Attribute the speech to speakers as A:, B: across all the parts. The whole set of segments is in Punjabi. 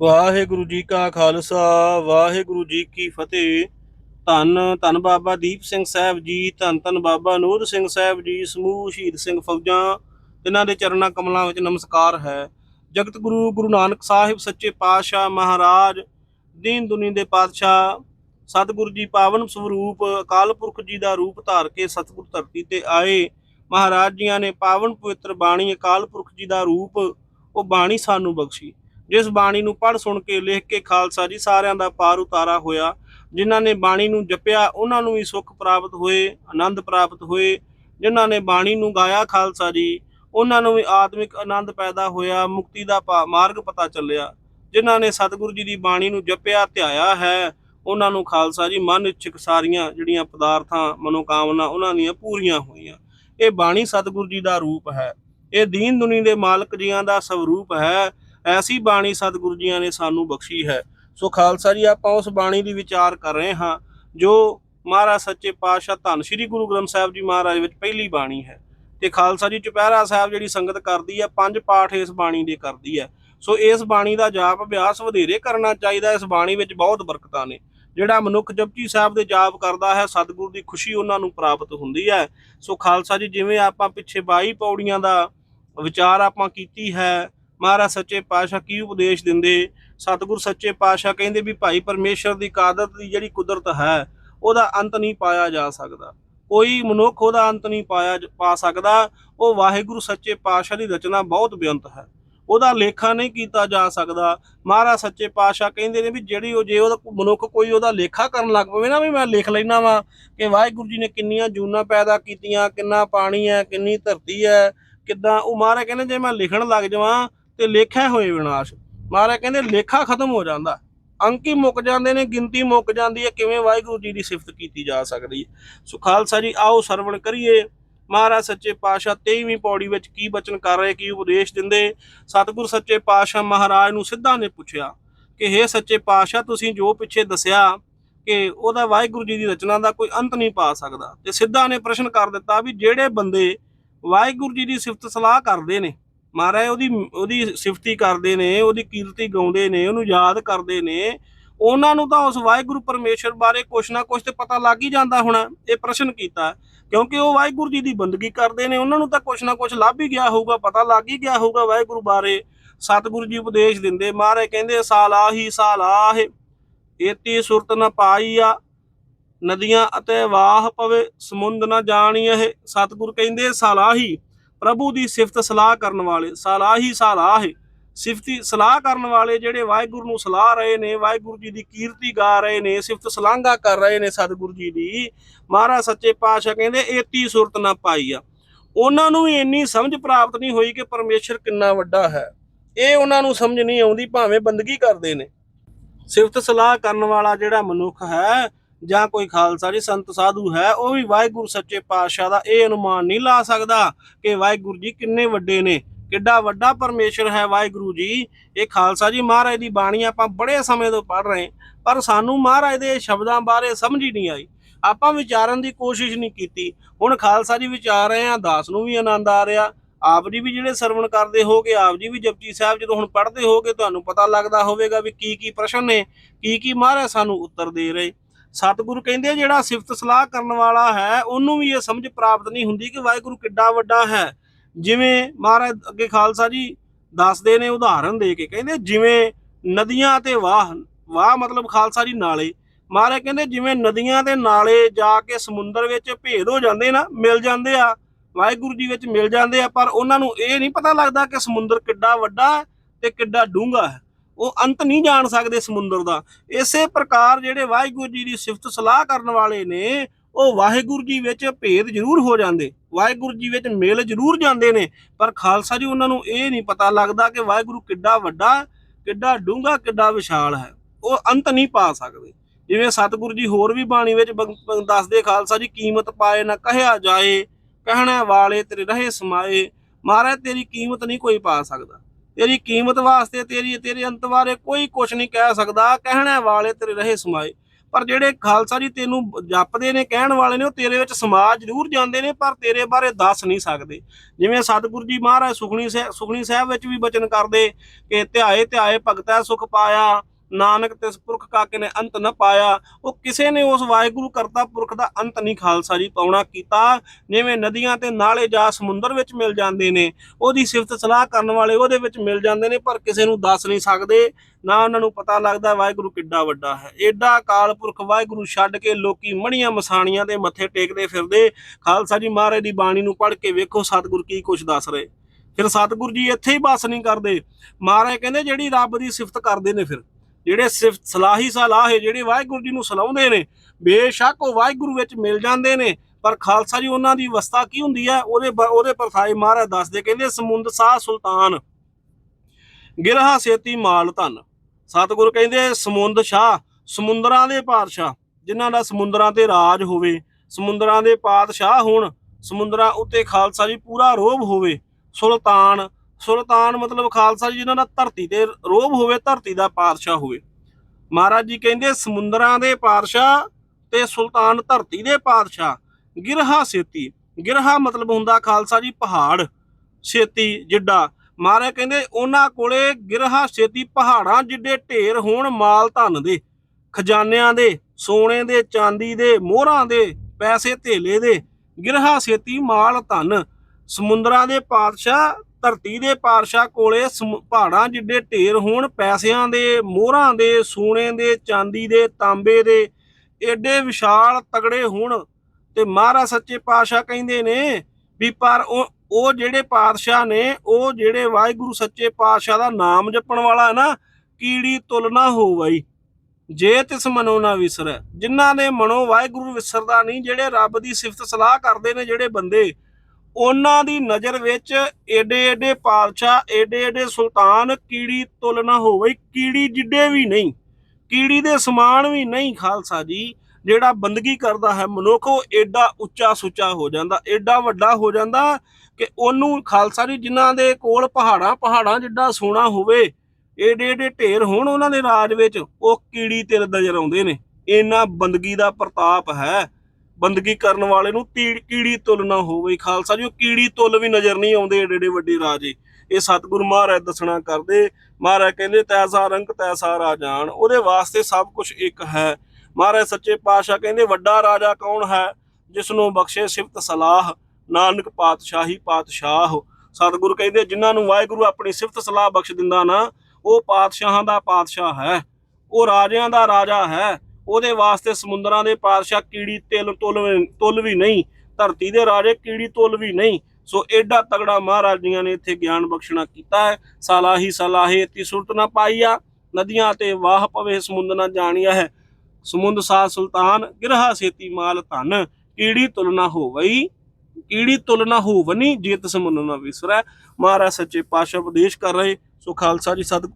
A: ਵਾਹਿਗੁਰੂ ਜੀ ਕਾ ਖਾਲਸਾ, ਵਾਹਿਗੁਰੂ ਜੀ ਕੀ ਫਤਿਹ। ਧੰਨ ਧੰਨ ਬਾਬਾ ਦੀਪ ਸਿੰਘ ਸਾਹਿਬ ਜੀ, ਧੰਨ ਧੰਨ ਬਾਬਾ ਨੂਰ ਸਿੰਘ ਸਾਹਿਬ ਜੀ, ਸਮੂਹ ਸ਼ਹੀਦ ਸਿੰਘ ਫੌਜਾਂ ਇਹਨਾਂ ਦੇ ਚਰਨਾਂ ਕਮਲਾਂ ਵਿੱਚ ਨਮਸਕਾਰ ਹੈ। ਜਗਤ ਗੁਰੂ ਗੁਰੂ ਨਾਨਕ ਸਾਹਿਬ ਸੱਚੇ ਪਾਤਸ਼ਾਹ ਮਹਾਰਾਜ, ਦੀਨ ਦੁਨੀ ਦੇ ਪਾਤਸ਼ਾਹ, ਸਤਿਗੁਰੂ ਜੀ ਪਾਵਨ ਸਰੂਪ ਅਕਾਲ ਪੁਰਖ ਜੀ ਦਾ ਰੂਪ ਧਾਰ ਕੇ ਸਤਿਗੁਰ ਧਰਤੀ ਤੇ ਆਏ। ਮਹਾਰਾਜ ਜੀਆਂ ਨੇ ਪਾਵਨ ਪਵਿੱਤਰ ਬਾਣੀ ਅਕਾਲ ਪੁਰਖ ਜੀ ਦਾ ਰੂਪ, ਉਹ ਬਾਣੀ ਸਾਨੂੰ ਬਖਸ਼ੀ। ਜਿਸ ਬਾਣੀ ਨੂੰ ਪੜ੍ਹ ਸੁਣ ਕੇ, ਲਿਖ ਕੇ ਖਾਲਸਾ ਜੀ ਸਾਰਿਆਂ ਦਾ ਪਾਰ ਉਤਾਰਾ ਹੋਇਆ, ਜਿਨ੍ਹਾਂ ਨੇ ਬਾਣੀ ਨੂੰ ਜਪਿਆ, ਉਹਨਾਂ ਨੂੰ ਵੀ ਸੁੱਖ ਪ੍ਰਾਪਤ ਹੋਏ, ਆਨੰਦ ਪ੍ਰਾਪਤ ਹੋਏ। ਜਿਨ੍ਹਾਂ ਨੇ ਬਾਣੀ ਨੂੰ ਗਾਇਆ ਖਾਲਸਾ ਜੀ, ਉਹਨਾਂ ਨੂੰ ਵੀ ਆਤਮਿਕ ਆਨੰਦ ਪੈਦਾ ਹੋਇਆ, ਮੁਕਤੀ ਦਾ ਭਾ- ਮਾਰਗ ਪਤਾ ਚੱਲਿਆ। ਜਿਨ੍ਹਾਂ ਨੇ ਸਤਿਗੁਰੂ ਜੀ ਦੀ ਬਾਣੀ ਨੂੰ ਜਪਿਆ, ਧਿਆਇਆ ਹੈ, ਉਹਨਾਂ ਨੂੰ ਖਾਲਸਾ ਜੀ ਮਨ ਇੱਛਕ ਸਾਰੀਆਂ ਜਿਹੜੀਆਂ ਪਦਾਰਥਾਂ, ਮਨੋਕਾਮਨਾ ਉਹਨਾਂ ਦੀਆਂ ਪੂਰੀਆਂ ਹੋਈਆਂ। ਇਹ ਬਾਣੀ ਸਤਿਗੁਰੂ ਜੀ ਦਾ ਰੂਪ ਹੈ। ਇਹ ਦੀਨ ਦੁਨੀ ਦੇ ਮਾਲਕ ਜੀਆਂ ਦਾ ਸਵਰੂਪ ਹੈ। ਐਸੀ ਬਾਣੀ ਸਤਿਗੁਰੂ ਜੀਆਂ ਨੇ ਸਾਨੂੰ ਬਖਸ਼ੀ ਹੈ। ਸੋ ਖਾਲਸਾ ਜੀ, ਆਪਾਂ ਉਸ ਬਾਣੀ ਦੀ ਵਿਚਾਰ ਕਰ ਰਹੇ ਹਾਂ, ਜੋ ਮਹਾਰਾਜ ਸੱਚੇ ਪਾਤਸ਼ਾਹ ਧੰਨ ਸ੍ਰੀ ਗੁਰੂ ਗ੍ਰੰਥ ਸਾਹਿਬ ਜੀ ਮਹਾਰਾਜ ਵਿੱਚ ਪਹਿਲੀ ਬਾਣੀ ਹੈ। ਤੇ ਖਾਲਸਾ ਜੀ, ਚੁਪਹਿਰਾ ਸਾਹਿਬ ਜਿਹੜੀ ਸੰਗਤ ਕਰਦੀ ਹੈ, ਪੰਜ ਪਾਠ ਇਸ ਬਾਣੀ ਦੇ ਕਰਦੀ ਹੈ। ਸੋ ਇਸ ਬਾਣੀ ਦਾ ਜਾਪ ਅਭਿਆਸ ਵਧੇਰੇ ਕਰਨਾ ਚਾਹੀਦਾ, ਇਸ ਬਾਣੀ ਵਿੱਚ ਬਹੁਤ ਬਰਕਤਾਂ ਨੇ। ਜਿਹੜਾ ਮਨੁੱਖ ਜਪਜੀ ਸਾਹਿਬ ਦੇ ਜਾਪ ਕਰਦਾ ਹੈ, ਸਤਿਗੁਰੂ ਦੀ ਖੁਸ਼ੀ ਉਹਨਾਂ ਨੂੰ ਪ੍ਰਾਪਤ ਹੁੰਦੀ ਹੈ। ਸੋ ਖਾਲਸਾ ਜੀ, ਜਿਵੇਂ ਆਪਾਂ ਪਿੱਛੇ 22 ਪੌੜੀਆਂ ਦਾ ਵਿਚਾਰ ਆਪਾਂ ਕੀਤੀ ਹੈ ਮਹਾਰਾਜ ਸੱਚੇ ਪਾਤਸ਼ਾਹ ਕੀ ਉਪਦੇਸ਼ ਦਿੰਦੇ? ਸਤਿਗੁਰ ਸੱਚੇ ਪਾਤਸ਼ਾਹ ਕਹਿੰਦੇ ਵੀ ਭਾਈ ਪਰਮੇਸ਼ਰ ਦੀ ਕਾਦਰਤ ਦੀ ਜਿਹੜੀ ਕੁਦਰਤ ਹੈ, ਉਹਦਾ ਅੰਤ ਨਹੀਂ ਪਾਇਆ ਜਾ ਸਕਦਾ। ਕੋਈ ਮਨੁੱਖ ਉਹਦਾ ਅੰਤ ਨਹੀਂ ਪਾਇਆ ਪਾ ਸਕਦਾ। ਉਹ ਵਾਹਿਗੁਰੂ ਸੱਚੇ ਪਾਤਸ਼ਾਹ ਦੀ ਰਚਨਾ ਬਹੁਤ ਬੇਅੰਤ ਹੈ। ਉਹਦਾ ਲੇਖਾ ਨਹੀਂ ਕੀਤਾ ਜਾ ਸਕਦਾ। ਮਹਾਰਾਜ ਸੱਚੇ ਪਾਤਸ਼ਾਹ ਕਹਿੰਦੇ ਨੇ ਵੀ ਜਿਹੜੀ ਉਹ ਜੇ ਉਹਦਾ ਮਨੁੱਖ ਕੋਈ ਉਹਦਾ ਲੇਖਾ ਕਰਨ ਲੱਗ ਪਵੇ ਨਾ ਵੀ ਮੈਂ ਲਿਖ ਲੈਣਾ ਵਾਂ, ਕਿ ਵਾਹਿਗੁਰੂ ਜੀ ਨੇ ਕਿੰਨੀਆਂ ਜੂਨਾਂ ਪੈਦਾ ਕੀਤੀਆਂ, ਕਿੰਨਾ ਪਾਣੀ ਹੈ, ਕਿੰਨੀ ਧਰਤੀ ਹੈ, ਕਿੱਦਾਂ, ਉਹ ਮਹਾਰਾਜ ਕਹਿੰਦੇ ਜੇ ਮੈਂ ਲਿਖਣ ਲੱਗ ਜਾਵਾਂ ਤੇ ਲੇਖਾ ਹੋਏ ਵਿਨਾਸ਼। ਮਹਾਰਾਜ ਕਹਿੰਦੇ, ਲੇਖਾ ਖਤਮ ਹੋ ਜਾਂਦਾ। ਅੰਕ ਹੀ ਮੁੱਕ ਜਾਂਦੇ ਨੇ, ਗਿਣਤੀ ਮੁੱਕ ਜਾਂਦੀ ਹੈ, ਕਿਵੇਂ ਵਾਹਿਗੁਰੂ ਜੀ ਦੀ ਸਿਫਤ ਕੀਤੀ ਜਾ ਸਕਦੀ ਹੈ? ਸੋ ਖਾਲਸਾ ਜੀ, ਆਓ ਸਰਵਣ ਕਰੀਏ। ਮਹਾਰਾਜ ਸੱਚੇ ਪਾਤਸ਼ਾਹ 23ਵੀਂ ਪੌੜੀ ਵਿੱਚ ਕੀ ਬਚਨ ਕਰ ਰਹੇ, ਕੀ ਉਪਦੇਸ਼ ਦਿੰਦੇ? ਸਤਿਗੁਰ ਸੱਚੇ ਪਾਤਸ਼ਾਹ ਮਹਾਰਾਜ ਨੂੰ ਸਿੱਧਾ ਨੇ ਪੁੱਛਿਆ ਕਿ हे ਸੱਚੇ ਪਾਤਸ਼ਾਹ, ਤੁਸੀਂ ਜੋ ਪਿੱਛੇ ਦੱਸਿਆ ਕਿ ਉਹਦਾ ਵਾਹਿਗੁਰੂ ਜੀ ਦੀ ਰਚਨਾ ਦਾ ਕੋਈ ਅੰਤ ਨਹੀਂ ਪਾ ਸਕਦਾ। ਤੇ ਸਿੱਧਾ ਨੇ ਪ੍ਰਸ਼ਨ ਕਰ ਦਿੱਤਾ ਵੀ ਜਿਹੜੇ ਬੰਦੇ ਵਾਹਿਗੁਰੂ ਜੀ ਦੀ ਸਿਫਤ ਸਲਾਹ ਕਰਦੇ ਨੇ ਮਹਾਰਾਜ, ਉਹਦੀ ਉਹਦੀ ਸਿਫਤੀ ਕਰਦੇ ਨੇ, ਉਹਦੀ ਕੀਰਤੀ ਗਾਉਂਦੇ ਨੇ, ਉਹਨੂੰ ਯਾਦ ਕਰਦੇ ਨੇ। ਉਹਨਾਂ ਨੂੰ ਤਾਂ ਉਸ ਵਾਹਿਗੁਰੂ ਪਰਮੇਸ਼ਰ ਬਾਰੇ ਕੁਛ ਨਾ ਕੁਛ ਤੇ ਪਤਾ ਲੱਗ ਹੀ ਜਾਂਦਾ ਹੋਣਾ, ਇਹ ਪ੍ਰਸ਼ਨ ਕੀਤਾ। ਕਿਉਂਕਿ ਉਹ ਵਾਹਿਗੁਰੂ ਜੀ ਦੀ ਬੰਦਗੀ ਕਰਦੇ ਨੇ, ਉਹਨਾਂ ਨੂੰ ਤਾਂ ਕੁਛ ਨਾ ਕੁਛ ਲੱਭ ਹੀ ਗਿਆ ਹੋਊਗਾ, ਪਤਾ ਲੱਗ ਹੀ ਗਿਆ ਹੋਊਗਾ ਵਾਹਿਗੁਰੂ ਬਾਰੇ। ਸਤਿਗੁਰੂ ਜੀ ਉਪਦੇਸ਼ ਦਿੰਦੇ, ਮਹਾਰਾਜ ਕਹਿੰਦੇ ਸਾਲਾਹੀ ਸਾਲਾਹ ਏਤੀ ਸੁਰਤ ਨ ਪਾਈਆ, ਨਦੀਆਂ ਅਤੇ ਵਾਹ ਪਵੇ, ਸਮੁੰਦ ਨਾ ਜਾਣੀ ਇਹ। ਸਤਿਗੁਰ ਕਹਿੰਦੇ ਸਾਲਾਹੀ ਪ੍ਰਭੂ ਦੀ ਸਿਫਤ ਸਲਾਹ ਕਰਨ ਵਾਲੇ ਸਾਲਾਹੀ ਸਾਲਾਹ ਸਿਫਤੀ ਸਲਾਹ ਕਰਨ ਵਾਲੇ ਜਿਹੜੇ ਵਾਹਿਗੁਰੂ ਨੂੰ ਸਲਾਹ ਰਹੇ ਨੇ, ਵਾਹਿਗੁਰੂ ਜੀ ਦੀ ਕੀਰਤੀ ਗਾ ਰਹੇ ਨੇ, ਸਿਫਤ ਸਲਾਂਘਾ ਕਰ ਰਹੇ ਨੇ ਸਤਿਗੁਰੂ ਜੀ ਦੀ, ਮਹਾਰਾਜ ਸੱਚੇ ਪਾਤਸ਼ਾਹ ਕਹਿੰਦੇ ਏਤੀ ਸੁਰਤ ਨਾ ਪਾਈ ਆ। ਉਹਨਾਂ ਨੂੰ ਵੀ ਇੰਨੀ ਸਮਝ ਪ੍ਰਾਪਤ ਨਹੀਂ ਹੋਈ ਕਿ ਪਰਮੇਸ਼ਰ ਕਿੰਨਾ ਵੱਡਾ ਹੈ। ਇਹ ਉਹਨਾਂ ਨੂੰ ਸਮਝ ਨਹੀਂ ਆਉਂਦੀ, ਭਾਵੇਂ ਬੰਦਗੀ ਕਰਦੇ ਨੇ। ਸਿਫਤ ਸਲਾਹ ਕਰਨ ਵਾਲਾ ਜਿਹੜਾ ਮਨੁੱਖ ਹੈ ਜਾਂ ਕੋਈ ਖਾਲਸਾ ਜੀ, ਸੰਤ ਸਾਧੂ ਹੈ, ਉਹ ਵੀ ਵਾਹਿਗੁਰੂ ਸੱਚੇ ਪਾਤਸ਼ਾਹ ਦਾ ਇਹ ਅਨੁਮਾਨ ਨਹੀਂ ਲਾ ਸਕਦਾ ਕਿ ਵਾਹਿਗੁਰੂ ਜੀ ਕਿੰਨੇ ਵੱਡੇ ਨੇ, ਕਿੱਡਾ ਵੱਡਾ ਪਰਮੇਸ਼ਰ ਹੈ ਵਾਹਿਗੁਰੂ ਜੀ। ਇਹ ਖਾਲਸਾ ਜੀ ਮਹਾਰਾਜ ਦੀ ਬਾਣੀ ਆਪਾਂ ਬੜੇ ਸਮੇਂ ਤੋਂ ਪੜ੍ਹ ਰਹੇ ਪਰ ਸਾਨੂੰ ਮਹਾਰਾਜ ਦੇ ਸ਼ਬਦਾਂ ਬਾਰੇ ਸਮਝ ਹੀ ਨਹੀਂ ਆਈ। ਆਪਾਂ ਵਿਚਾਰਨ ਦੀ ਕੋਸ਼ਿਸ਼ ਨਹੀਂ ਕੀਤੀ। ਹੁਣ ਖਾਲਸਾ ਜੀ ਵਿਚਾਰ ਰਹੇ ਆ ਦਾਸ ਨੂੰ ਵੀ ਆਨੰਦ ਆ ਰਿਹਾ, ਆਪ ਜੀ ਵੀ ਜਿਹੜੇ ਸਰਵਣ ਕਰਦੇ ਹੋਗੇ, ਆਪ ਜੀ ਵੀ ਜਪਜੀ ਸਾਹਿਬ ਜਦੋਂ ਹੁਣ ਪੜ੍ਹਦੇ ਹੋਗੇ, ਤੁਹਾਨੂੰ ਪਤਾ ਲੱਗਦਾ ਹੋਵੇਗਾ ਵੀ ਕੀ ਕੀ ਪ੍ਰਸ਼ਨ ਨੇ ਕੀ ਕੀ ਮਹਾਰਾਜ ਸਾਨੂੰ ਉੱਤਰ ਦੇ ਰਹੇ। ਸਤਿਗੁਰੂ ਕਹਿੰਦੇ ਜਿਹੜਾ ਸਿਫਤ ਸਲਾਹ ਕਰਨ ਵਾਲਾ ਹੈ, ਉਹਨੂੰ ਵੀ ਇਹ ਸਮਝ ਪ੍ਰਾਪਤ ਨਹੀਂ ਹੁੰਦੀ ਕਿ ਵਾਹਿਗੁਰੂ ਕਿੱਡਾ ਵੱਡਾ ਹੈ। ਜਿਵੇਂ ਮਹਾਰਾਜ ਅੱਗੇ ਖਾਲਸਾ ਜੀ ਦੱਸਦੇ ਨੇ, ਉਦਾਹਰਨ ਦੇ ਕੇ ਕਹਿੰਦੇ, ਜਿਵੇਂ ਨਦੀਆਂ ਤੇ ਵਾਹ ਵਾਹ ਮਤਲਬ ਖਾਲਸਾ ਜੀ ਨਾਲੇ। ਮਹਾਰਾਜ ਕਹਿੰਦੇ, ਜਿਵੇਂ ਨਦੀਆਂ ਤੇ ਨਾਲੇ ਜਾ ਕੇ ਸਮੁੰਦਰ ਵਿੱਚ ਭੇਦ ਹੋ ਜਾਂਦੇ ਨਾ, ਮਿਲ ਜਾਂਦੇ ਆ, ਵਾਹਿਗੁਰੂ ਜੀ ਵਿੱਚ ਮਿਲ ਜਾਂਦੇ ਆ, ਪਰ ਉਹਨਾਂ ਨੂੰ ਇਹ ਨਹੀਂ ਪਤਾ ਲੱਗਦਾ ਕਿ ਸਮੁੰਦਰ ਕਿੱਡਾ ਵੱਡਾ ਹੈ ਤੇ ਕਿੱਡਾ ਡੂੰਘਾ ਹੈ। ਉਹ ਅੰਤ ਨਹੀਂ ਜਾਣ ਸਕਦੇ ਸਮੁੰਦਰ ਦਾ। ਇਸੇ ਪ੍ਰਕਾਰ ਜਿਹੜੇ ਵਾਹਿਗੁਰੂ ਜੀ ਦੀ ਸਿਫਤ ਸਲਾਹ ਕਰਨ ਵਾਲੇ ਨੇ, ਉਹ ਵਾਹਿਗੁਰੂ ਜੀ ਵਿੱਚ ਭੇਦ ਜ਼ਰੂਰ ਹੋ ਜਾਂਦੇ। ਵਾਹਿਗੁਰੂ ਜੀ ਵਿੱਚ ਮੇਲ ਜ਼ਰੂਰ ਜਾਂਦੇ ਨੇ। ਪਰ ਖਾਲਸਾ ਜੀ, ਉਹਨਾਂ ਨੂੰ ਇਹ ਨਹੀਂ ਪਤਾ ਲੱਗਦਾ ਕਿ ਵਾਹਿਗੁਰੂ ਕਿੱਡਾ ਵੱਡਾ, ਕਿੱਡਾ ਡੂੰਘਾ, ਕਿੱਡਾ ਵਿਸ਼ਾਲ ਹੈ। ਉਹ ਅੰਤ ਨਹੀਂ ਪਾ ਸਕਦੇ। ਜਿਵੇਂ ਸਤਿਗੁਰੂ ਜੀ ਹੋਰ ਵੀ ਬਾਣੀ ਵਿੱਚ ਬੰ- ਦੱਸਦੇ, ਖਾਲਸਾ ਜੀ, ਕੀਮਤ ਪਾਏ ਨਾ ਕਹਿਆ ਜਾਏ, ਕਹਿਣਾ ਵਾਲੇ ਤੇਰੇ ਰਹੇ ਸਮਾਏ। ਮਹਾਰਾਜ, ਤੇਰੀ ਕੀਮਤ ਨਹੀਂ ਕੋਈ ਪਾ ਸਕਦਾ। ਤੇਰੀ ਕੀਮਤ ਵਾਸਤੇ, ਤੇਰੀ, ਤੇਰੇ ਅੰਤ ਬਾਰੇ ਕੋਈ ਕੁਝ ਨਹੀਂ ਕਹਿ ਸਕਦਾ, ਕਹਿਣ ਵਾਲੇ ਤੇਰੇ ਰਹੇ ਸਮਾਏ। ਪਰ ਜਿਹੜੇ ਖਾਲਸਾ ਜੀ ਤੈਨੂੰ ਜਪਦੇ ਨੇ, ਕਹਿਣ ਵਾਲੇ ਨੇ, ਉਹ ਤੇਰੇ ਵਿੱਚ ਸਮਾਜ ਜ਼ਰੂਰ ਜਾਂਦੇ ਨੇ, ਪਰ ਤੇਰੇ ਬਾਰੇ ਦੱਸ ਨਹੀਂ ਸਕਦੇ। ਜਿਵੇਂ ਸਤਿਗੁਰੂ ਜੀ ਮਹਾਰਾਜ ਸੁਖਣੀ ਸਾਹਿਬ ਸੁਖਣੀ ਸਾਹਿਬ ਵਿੱਚ ਵੀ ਬਚਨ ਕਰਦੇ ਕਿ ਧਿਆਏ ਧਿਆਏ ਭਗਤੈ ਸੁਖ ਪਾਇਆ ਨਾਨਕ ਤਿਸ ਪੁਰਖ ਕਾਕੇ ਨੇ ਅੰਤ ਨ ਪਾਇਆ, ਉਹ ਕਿਸੇ ਨੇ ਉਸ ਵਾਹਿਗੁਰੂ ਕਰਤਾ ਪੁਰਖ ਦਾ ਅੰਤ ਨਹੀਂ ਖਾਲਸਾ ਜੀ ਪਾਉਣਾ ਕੀਤਾ। ਜਿਵੇਂ ਨਦੀਆਂ ਤੇ ਨਾਲੇ ਜਾ ਸਮੁੰਦਰ ਵਿੱਚ ਮਿਲ ਜਾਂਦੇ ਨੇ, ਉਹਦੀ ਸਿਫਤ ਸਲਾਹ ਕਰਨ ਵਾਲੇ ਉਹਦੇ ਵਿੱਚ ਮਿਲ ਜਾਂਦੇ ਨੇ, ਪਰ ਕਿਸੇ ਨੂੰ ਦੱਸ ਨਹੀਂ ਸਕਦੇ, ਨਾ ਉਹਨਾਂ ਨੂੰ ਪਤਾ ਲੱਗਦਾ ਵਾਹਿਗੁਰੂ ਕਿੱਡਾ ਵੱਡਾ ਹੈ। ਏਡਾ ਅਕਾਲ ਪੁਰਖ ਵਾਹਿਗੁਰੂ ਛੱਡ ਕੇ ਲੋਕੀ ਮਣੀਆਂ ਮਸਾਣੀਆਂ ਦੇ ਮੱਥੇ ਟੇਕਦੇ ਫਿਰਦੇ। ਖਾਲਸਾ ਜੀ ਮਹਾਰਾਜ ਦੀ ਬਾਣੀ ਨੂੰ ਪੜ੍ਹ ਕੇ ਵੇਖੋ ਸਤਿਗੁਰ ਕੀ ਕੁਝ ਦੱਸ ਰਹੇ। ਫਿਰ ਸਤਿਗੁਰ ਜੀ ਇੱਥੇ ਹੀ ਬਸ ਨਹੀਂ ਕਰਦੇ। ਮਹਾਰਾਜ ਕਹਿੰਦੇ ਜਿਹੜੀ ਰੱਬ ਦੀ ਸਿਫਤ ਕਰਦੇ ਨੇ ਫਿਰ। ਜਿਹੜੇ ਸਿਫਤ ਸਲਾਹੀ ਸਲਾਹੇ ਜਿਹੜੇ ਵਾਹਿਗੁਰੂ ਜੀ ਨੂੰ ਸਲਾਉਂਦੇ ਨੇ, ਬੇਸ਼ੱਕ ਉਹ ਵਾਹਿਗੁਰੂ ਵਿੱਚ ਮਿਲ ਜਾਂਦੇ ਨੇ, ਪਰ ਖਾਲਸਾ ਜੀ ਉਹਨਾਂ ਦੀ ਅਵਸਥਾ ਕੀ ਹੁੰਦੀ ਹੈ ਉਹਦੇ ਉਹਦੇ ਪਰਥਾਈ ਮਹਾਰਾਜ ਦੱਸਦੇ, ਕਹਿੰਦੇ ਸਮੁੰਦ ਸਾਹ ਸੁਲਤਾਨ, ਗਿਰਹਾ ਸੇਤੀ ਮਾਲ ਧਨ। ਸਤਿਗੁਰੂ ਕਹਿੰਦੇ ਸਮੁੰਦ ਸ਼ਾਹ, ਸਮੁੰਦਰਾਂ ਦੇ ਪਾਤਸ਼ਾਹ, ਜਿਨ੍ਹਾਂ ਦਾ ਸਮੁੰਦਰਾਂ ਤੇ ਰਾਜ ਹੋਵੇ, ਸਮੁੰਦਰਾਂ ਦੇ ਪਾਤਸ਼ਾਹ ਹੋਣ, ਸਮੁੰਦਰਾਂ ਉੱਤੇ ਖਾਲਸਾ ਜੀ ਪੂਰਾ ਰੋਬ ਹੋਵੇ, ਸੁਲਤਾਨ ਸੁਲਤਾਨ ਮਤਲਬ ਖਾਲਸਾ ਜੀ, ਜਿਨ੍ਹਾਂ ਦਾ ਧਰਤੀ ਤੇ ਰੋਬ ਹੋਵੇ, ਧਰਤੀ ਦਾ ਪਾਤਸ਼ਾਹ ਹੋਵੇ। ਮਹਾਰਾਜ ਜੀ ਕਹਿੰਦੇ, ਸਮੁੰਦਰਾਂ ਦੇ ਪਾਤਸ਼ਾਹ ਤੇ ਸੁਲਤਾਨ ਧਰਤੀ ਦੇ ਪਾਤਸ਼ਾਹ। ਗਿਰਹਾ ਸੇਤੀ। ਗਿਰਹਾ ਮਤਲਬ ਹੁੰਦਾ ਖਾਲਸਾ ਜੀ, ਪਹਾੜ। ਛੇਤੀ ਜਿੱਡਾ। ਮਹਾਰਾਜ ਕਹਿੰਦੇ, ਉਹਨਾਂ ਕੋਲੇ ਗਿਰਹਾ ਛੇਤੀ ਪਹਾੜਾਂ, ਜਿੱਡੇ ਢੇਰ ਹੋਣ ਮਾਲ ਧਨ ਦੇ। ਖਜ਼ਾਨਿਆਂ ਦੇ, ਸੋਨੇ ਦੇ, ਚਾਂਦੀ ਦੇ, ਮੋਹਰਾਂ ਦੇ, ਪੈਸੇ ਧੇਲੇ ਦੇ। ਗਿਰਹਾ ਛੇਤੀ ਮਾਲ ਧਨ। ਸਮੁੰਦਰਾਂ ਦੇ ਪਾਤਸ਼ਾਹ ਧਰਤੀ ਦੇ ਪਾਤਸ਼ਾਹ ਕੋਲੇ ਪਹਾੜਾਂ ਜਿੱਡੇ ਢੇਰ ਹੋਣ, ਪੈਸਿਆਂ ਦੇ, ਮੋਹਰਾਂ ਦੇ ਸੋਨੇ ਦੇ, ਚਾਂਦੀ ਦੇ, ਤਾਂਬੇ ਦੇ ਏਡੇ ਵਿਸ਼ਾਲ ਤਗੜੇ ਹੋਣ ਤੇ ਮਹਾਰਾਜ ਸੱਚੇ ਪਾਤਸ਼ਾਹ ਕਹਿੰਦੇ ਨੇ ਵੀ ਪਰ ਉਹ ਜਿਹੜੇ ਪਾਤਸ਼ਾਹ ਨੇ, ਉਹ ਜਿਹੜੇ ਵਾਹਿਗੁਰੂ ਸੱਚੇ ਪਾਤਸ਼ਾਹ ਦਾ ਨਾਮ ਜਪਣ ਵਾਲਾ ਹੈ ਨਾ, ਕੀੜੀ ਤੁਲ ਨਾ ਹੋਵਈ, ਜੇ ਤਿਸ ਮਨੋ ਨਾ ਵਿਸਰੈ। ਜਿਨ੍ਹਾਂ ਨੇ ਮਨੋ ਵਾਹਿਗੁਰੂ ਵਿਸਰਦਾ ਨਹੀਂ, ਜਿਹੜੇ ਰੱਬ ਦੀ ਸਿਫਤ ਸਲਾਹ ਕਰਦੇ ਨੇ, ਜਿਹੜੇ ਬੰਦੇ ਉਹਨਾਂ ਦੀ ਨਜ਼ਰ ਵਿੱਚ ਏਡੇ ਏਡੇ ਪਾਤਸ਼ਾਹ, ਏਡੇ ਏਡੇ ਸੁਲਤਾਨ ਕੀੜੀ ਤੁਲ ਨਾ ਹੋਵੇ। ਕੀੜੀ ਜਿੱਡੇ ਵੀ ਨਹੀਂ, ਕੀੜੀ ਦੇ ਸਮਾਨ ਵੀ ਨਹੀਂ ਖਾਲਸਾ ਜੀ, ਜਿਹੜਾ ਬੰਦਗੀ ਕਰਦਾ ਹੈ ਮਨੁੱਖ, ਉਹ ਏਡਾ ਉੱਚਾ ਸੁੱਚਾ ਹੋ ਜਾਂਦਾ, ਏਡਾ ਵੱਡਾ ਹੋ ਜਾਂਦਾ ਕਿ ਉਹਨੂੰ ਖਾਲਸਾ ਜੀ ਜਿਨ੍ਹਾਂ ਦੇ ਕੋਲ ਪਹਾੜਾਂ ਪਹਾੜਾਂ ਜਿੱਡਾ ਸੋਨਾ ਹੋਵੇ, ਏਡੇ ਏਡੇ ਢੇਰ ਹੋਣ ਉਹਨਾਂ ਦੇ ਰਾਜ ਵਿੱਚ, ਉਹ ਕੀੜੀ ਤੇ ਨਜ਼ਰ ਆਉਂਦੇ ਨੇ। ਇੰਨਾ ਬੰਦਗੀ ਦਾ ਪ੍ਰਤਾਪ ਹੈ। ਬੰਦਗੀ ਕਰਨ ਵਾਲੇ ਨੂੰ ਤੀੜ ਕੀੜੀ ਤੁਲ ਨਾ ਹੋਵੇ ਖਾਲਸਾ ਜੀ, ਉਹ ਕੀੜੀ ਤੁਲ ਵੀ ਨਜ਼ਰ ਨਹੀਂ ਆਉਂਦੇ ਏਡੇ ਏਡੇ ਵੱਡੇ ਰਾਜੇ। ਇਹ ਸਤਿਗੁਰੂ ਮਹਾਰਾਜ ਦੱਸਣਾ ਕਰਦੇ, ਮਹਾਰਾਜ ਕਹਿੰਦੇ, ਤੈਸਾ ਰੰਗ, ਤੈਸਾ ਰਾਜਾਨ ਉਹਦੇ ਵਾਸਤੇ ਸਭ ਕੁਝ ਇੱਕ ਹੈ। ਮਹਾਰਾਜ ਸੱਚੇ ਪਾਤਸ਼ਾਹ ਕਹਿੰਦੇ, ਵੱਡਾ ਰਾਜਾ ਕੌਣ ਹੈ ਜਿਸ ਨੂੰ ਬਖਸ਼ੇ ਸਿਫਤ ਸਲਾਹ, ਨਾਨਕ ਪਾਤਸ਼ਾਹੀ ਪਾਤਸ਼ਾਹ? ਸਤਿਗੁਰੂ ਕਹਿੰਦੇ, ਜਿਨ੍ਹਾਂ ਨੂੰ ਵਾਹਿਗੁਰੂ ਆਪਣੀ ਸਿਫਤ ਸਲਾਹ ਬਖਸ਼ ਦਿੰਦਾ ਨਾ, ਉਹ ਪਾਤਸ਼ਾਹਾਂ ਦਾ ਪਾਤਸ਼ਾਹ ਹੈ, ਉਹ ਰਾਜਿਆਂ ਦਾ ਰਾਜਾ ਹੈ। ਉਹਦੇ ਵਾਸਤੇ ਸਮੁੰਦਰਾਂ ਦੇ ਪਾਤਸ਼ਾਹ ਕੀੜੀ ਤਿਲ ਤੁਲ ਤੁਲ ਵੀ ਨਹੀਂ, ਧਰਤੀ ਦੇ ਰਾਜੇ ਕੀੜੀ ਤੁਲ ਵੀ ਨਹੀਂ। ਸੋ ਐਡਾ ਤਗੜਾ ਮਹਾਰਾਜੀਆਂ ਨੇ ਇੱਥੇ ਗਿਆਨ ਬਖਸ਼ਣਾ ਕੀਤਾ ਹੈ। ਸਲਾਹੀ ਸਲਾਹੇ ਤੀ ਸੁਰਤ ਨਾ ਪਾਈਆ, ਨਦੀਆਂ ਤੇ ਵਾਹ ਪਵੇ, ਸਮੁੰਦ ਨਾ ਜਾਣੀਆ ਹੈ। ਸਮੁੰਦ ਸਾ ਸੁਲਤਾਨ, ਗਿਰਹਾ ਸੇਤੀ ਮਾਲ ਧਨ। ਕੀੜੀ ਤੁਲਨਾ ਨਾ ਹੋਵਈ, ਕੀੜੀ ਤੁਲ ਨਾ ਹੋਵਨੀ, ਜੇਤ ਸਮੁੰਨ ਨਾ ਵਿਸਰੈ। ਮਹਾਰਾਜ ਸੱਚੇ ਪਾਤਸ਼ਾਹ ਉਪਦੇਸ਼ ਕਰ ਰਹੇ। ਸੋ ਖਾਲਸਾ ਜੀ ਸਤ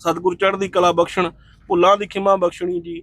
A: ਸਤਿਗੁਰ ਚੜ੍ਹਦੀ ਕਲਾ ਬਖਸ਼ਣ। ਭੁੱਲਾਂ ਦੀ ਖਿਮਾ ਬਖਸ਼ਣੀ ਜੀ।